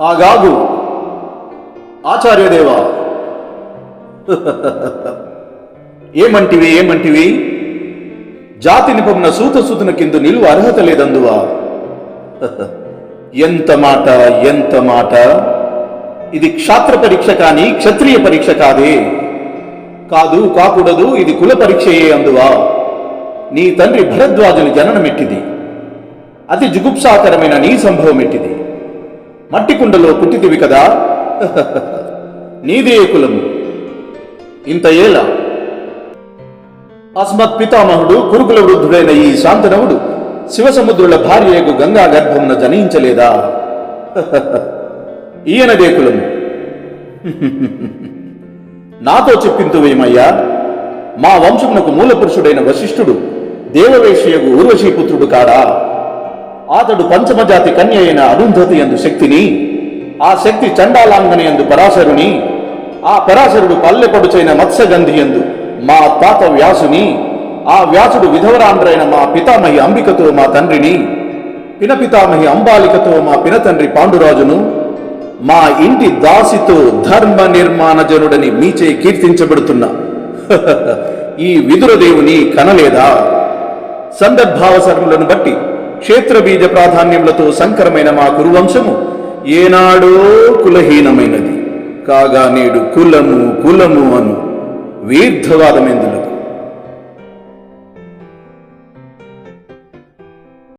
ఆగాగు. ఆచార్యదేవా. ఏమంటివి ఏమంటివి? జాతి నిపమున సూతసూతున కింద నిలువ అర్హత లేదందువా? ఎంత మాట ఎంత మాట? ఇది క్షాత్ర పరీక్ష కానీ క్షత్రియ పరీక్ష కాదే. కాదు కాకూడదు ఇది కుల పరీక్షయే అందువా? నీ తండ్రి భరద్వాజుని జననమెట్టిది. అతి జుగుప్సాకరమైన నీ సంభవం ఎట్టిది మట్టి కుండలో పుట్టితివి కదా? నీదే కులము. ఇంత ఏలా? అస్మత్ పితామహుడు కురుకుల వృద్ధుడైన ఈ శాంతనవుడు శివసముద్రుల భార్యకు గంగా గర్భమున జనించలేదా? ఈయనదే కులము. నాతో చెప్పింతువేమయ్యా మా వంశమునకు మూల పురుషుడైన వశిష్ఠుడు దేవవేశ్యకు ఊర్వశీపుత్రుడు కాడా? అతడు పంచమజాతి కన్య అయిన అరుంధతి ఎందు శక్తిని ఆ శక్తి చండాలాంగని ఎందు పరాశరుని ఆ పరాశరుడు పల్లెపడుచైన మత్స్యగంధి ఎందు మా తాత వ్యాసుని ఆ వ్యాసుడు విధవరాండ్రైన మా పితామహి అంబికతో మా తండ్రిని పినపితామహి అంబాలికతో మా పినతండ్రి పాండురాజును మా ఇంటి దాసితో ధర్మ నిర్మాణ జనుడని మీచే కీర్తించబడుతున్నా. ఈ విదురదేవుని కనలేదా? సందర్భావసరములను బట్టి క్షేత్ర బీజ ప్రాధాన్యములతో సంకరమైన మా కురువంశము ఏనాడో కులహీనమైనది. కాగా నేడు కులము కులము అను. వీర్ధవాదమెందులు?